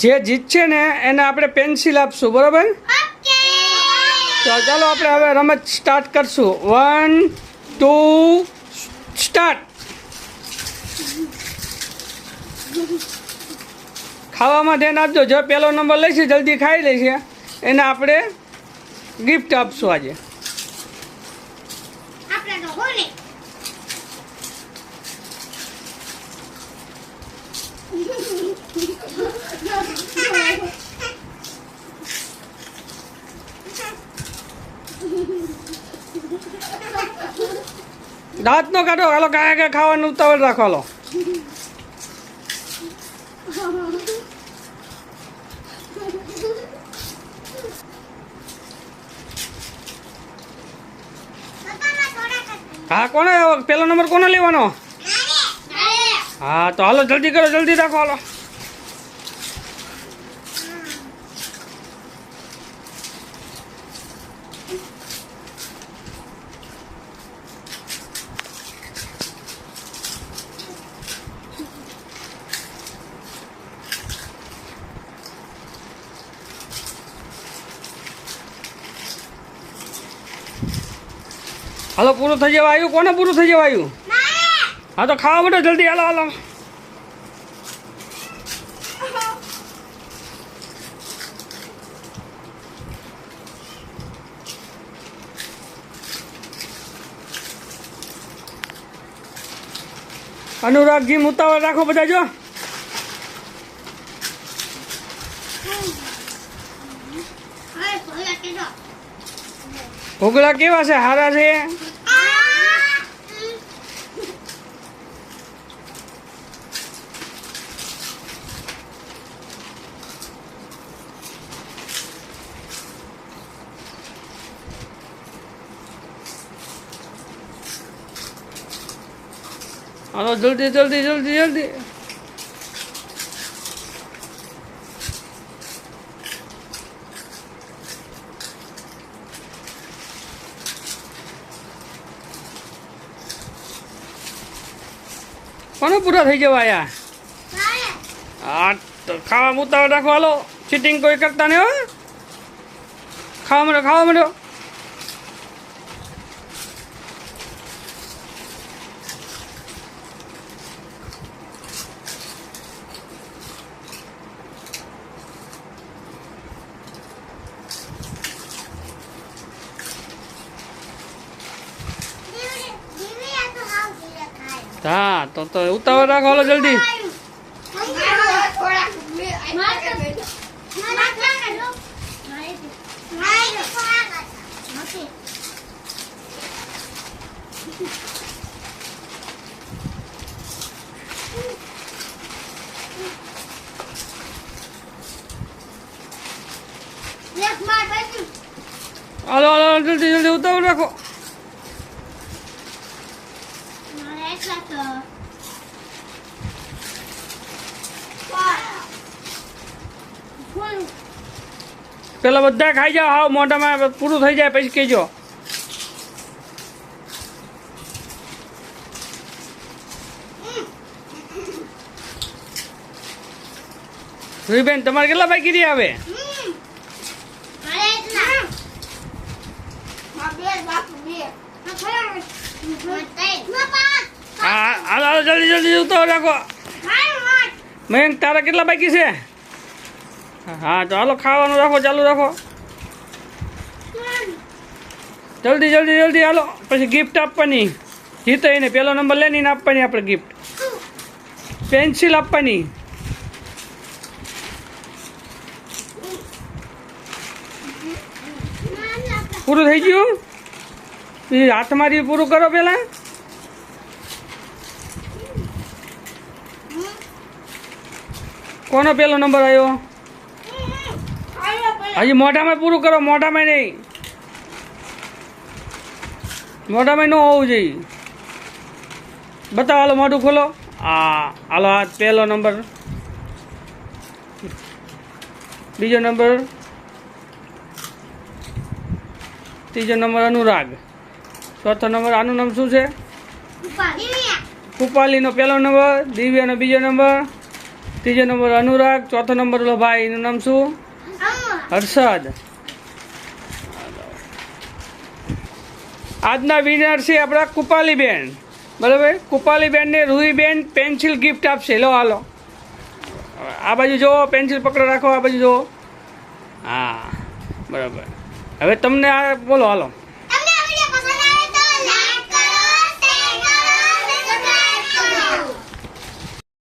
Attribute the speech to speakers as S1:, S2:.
S1: જે જીતશે ને એને આપણે પેન્સિલ આપશું, બરાબર? તો ચાલો આપણે હવે રમત સ્ટાર્ટ કરશું. વન ટુ સ્ટાર્ટ ખાવામાં ધ્યાન આપજો, જો પહેલો નંબર લઈશે જલ્દી ખાઈ લેશે એને આપણે ગિફ્ટ આપશું આજે.
S2: આપણે
S1: દાંત નો કાઢો હાલો કાંઈ કાંઈ ખાવાનું ઉતાવળ રાખો હાલો. હા કોને પહેલો નંબર કોને લેવાનો? હા તો હાલો જલ્દી કરો જલ્દી રાખો હાલો. હાલો પૂરું થઈ જવા આવ્યું? કોને પૂરું થઈ જવા આવ્યું? હા તો ખાવા માટે જલ્દી હાલો હાલો. અનુરાગજી ઉતાવળ રાખો બધા જો. ભોગળા કેવા છે? હારા છે? હાલો, જલ્દી જલ્દી જલ્દી જલ્દી. કોને પૂરા થઈ જવા આયા? તો ખાવા ઉતાવળ રાખવા હાલો. ચીટિંગ કોઈ કરતા નહીં, હો. ખાવા મળ્યો ખાવા માંડો હા તો તો ઉતાવળ રાખો હાલો જલ્દી. હાલો હાલો જલ્દી જલ્દી ઉતાવળ રાખો. પેલા બધા ખાઈ જાઓ. આવો મોઢામાં પૂરું થઈ જાય પછી કહેજો. બેન તમારે કેટલા બાકી રહ્યા આવે હા હાલો જલ્દી જલ્દી ઉતાવળ રાખો. મયંક તારા કેટલા બાકી છે? હા ચાલો ખાવાનું રાખો, ચાલુ રાખો. જલ્દી જલ્દી જલ્દી, હાલો. પછી ગિફ્ટ આપવાની. જીતાઈને પહેલો નંબર લઈને આપવાની આપણે ગિફ્ટ પેન્સિલ આપવાની. પૂરું થઈ ગયું? હાથ મારી પૂરું કરો પહેલાં કોનો પહેલો નંબર આવ્યો? હજી મોઢામાં પૂરું કરો મોઢામાં નહીં. મોઢામાં ન હોવું જોઈએ. બતાવો હાલો મોઢું ખોલો. આ હાલો આ પહેલો નંબર. બીજો નંબર. ત્રીજો નંબર અનુરાગ. ચોથો નંબર આનું નામ શું છે? કુપાલીનો પહેલો નંબર દિવ્યાનો બીજો નંબર. ત્રીજો નંબર અનુરાગ, ચોથો નંબર ઓલો ભાઈ, એનું નામ શું? હર્ષદ. આજના વિનર છે આપણા કુપાલીબેન. બરાબર? કુપાલીબેનને રૂહીબેન પેન્સિલ ગિફ્ટ આપશે. લો હાલો આ બાજુ જુઓ પેન્સિલ પકડો રાખો, આ બાજુ જુઓ. હા, બરાબર. હવે તમને આ, બોલો, હાલો.